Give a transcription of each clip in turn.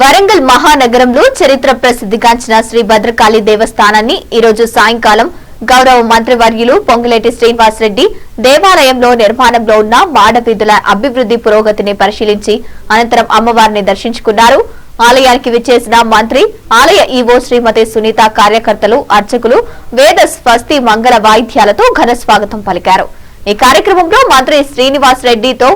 వరంగల్ మహానగరంలో చరిత్ర ప్రసిద్ధిగాంచిన శ్రీ భద్రకాళి దేవస్థానాన్ని ఈరోజు సాయంకాలం గౌరవ మంత్రివర్యులు పొంగులేటి శ్రీనివాసరెడ్డి దేవాలయంలో నిర్మాణంలో ఉన్న మాడవీధుల అభివృద్ధి పురోగతిని పరిశీలించి అనంతరం అమ్మవారిని దర్శించుకున్నారు. ఆలయానికి విచ్చేసిన మంత్రి ఆలయ ఈవో శ్రీమతి సునీత కార్యకర్తలు అర్చకులు వేద స్వస్తి మంగళ వాయిద్యాలతో ఘన స్వాగతం పలికారు. ఈ కార్యక్రమంలో మంత్రి శ్రీనివాస్ రెడ్డితో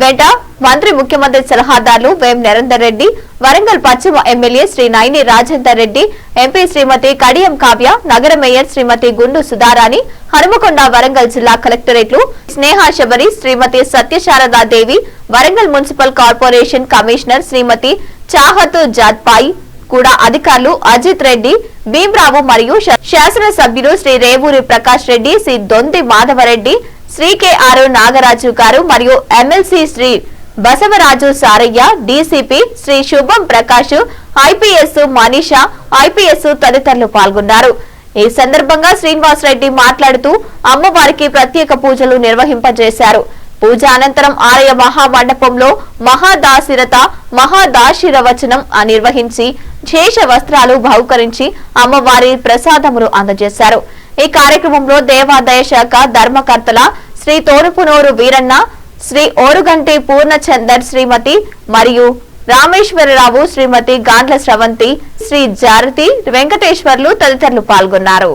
వెంట మంత్రి ముఖ్యమంత్రి సలహాదారులు వేం నరేందర్ రెడ్డి వరంగల్ పశ్చిమ ఎమ్మెల్యే శ్రీ నైని రాజేందర్ రెడ్డి ఎంపీ శ్రీమతి కడియం కావ్య నగర మేయర్ శ్రీమతి గుండు సుధారాణి హనుమకొండ వరంగల్ జిల్లా కలెక్టరేట్లు Sneha Sabari Shrimati Satyasharada Devi Warangal municipal corporation commissioner Shrimati Chahat జాద్పాయి కూడా అధికారులు అజిత్ రెడ్డి భీమరావు మరియు శాసనసభ్యులు శ్రీ రేవూరి ప్రకాష్ రెడ్డి శ్రీ దొంది మాధవరెడ్డి శ్రీ కెఆర్ నాగరాజు గారు మరియు MLC Shri Basavaraju Saraiah DCP Shri Shubham Prakash IPS Manisha IPS తదితరులు పాల్గొన్నారు. ఈ సందర్భంగా శ్రీనివాస్ రెడ్డి మాట్లాడుతూ అమ్మవారికి ప్రత్యేక పూజలు నిర్వహింపజేశారు. పూజ అనంతరం ఆలయ మహామండపంలో మహాదాశిరత మహాదాశిరవచనం వచనం నిర్వహించి శేష వస్త్రాలు బహుకరించి అమ్మవారి ప్రసాదములు అందజేశారు. ఈ కార్యక్రమంలో దేవాదాయ శాఖ ధర్మకర్తల శ్రీ తోరుపునూరు వీరన్న శ్రీ ఓరుగంటి పూర్ణచందర్ శ్రీమతి మరియు రామేశ్వరరావు శ్రీమతి గాండ్ల స్రవంతి శ్రీ జారతి వెంకటేశ్వర్లు తదితరులు పాల్గొన్నారు.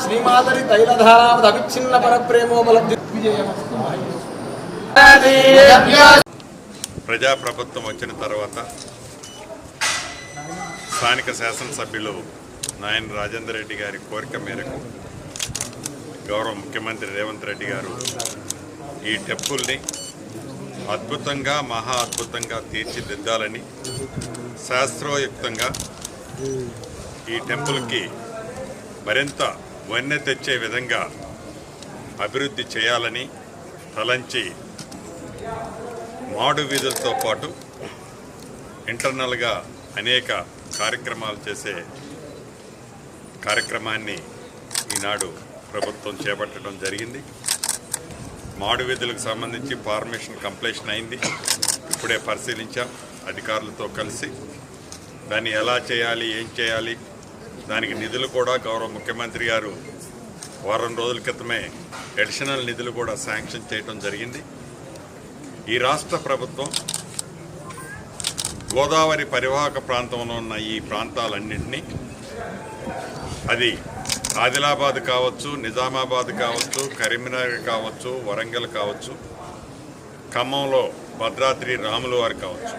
శ్రీమాతరి తైలధారావదవిచ్ఛిన్న పరప్రేమోపలబ్ధి ప్రజాప్రభుత్వం వచ్చిన తర్వాత స్థానిక శాసనసభ్యులు నాయన రాజేందర్ రెడ్డి గారి కోరిక మేరకు గౌరవ ముఖ్యమంత్రి రేవంత్ రెడ్డి గారు ఈ టెంపుల్ని అద్భుతంగా మహా అద్భుతంగా తీర్చిదిద్దాలని శాస్త్రోయుక్తంగా ఈ టెంపుల్కి మరింత వన్నె తెచ్చే విధంగా అభివృద్ధి చేయాలని తలంచి మాడు వీధులతో పాటు ఇంటర్నల్గా అనేక కార్యక్రమాలు చేసే కార్యక్రమాన్ని ఈనాడు ప్రభుత్వం చేపట్టడం జరిగింది. మాడు వీధులకు సంబంధించి ఫార్మేషన్ కంప్లీషన్ అయింది. ఇప్పుడే పరిశీలించాం అధికారులతో కలిసి దాన్ని ఎలా చేయాలి ఏం చేయాలి దానికి నిధులు కూడా గౌరవ ముఖ్యమంత్రి గారు వారం రోజుల క్రితమే అడిషనల్ నిధులు కూడా శాంక్షన్ చేయడం జరిగింది. ఈ రాష్ట్ర ప్రభుత్వం గోదావరి పరివాహక ప్రాంతంలో ఉన్న ఈ ప్రాంతాలన్నింటినీ అది ఆదిలాబాద్ కావచ్చు నిజామాబాద్ కావచ్చు కరీంనగర్ కావచ్చు వరంగల్ కావచ్చు ఖమ్మంలో భద్రాద్రి రాములు వారు కావచ్చు.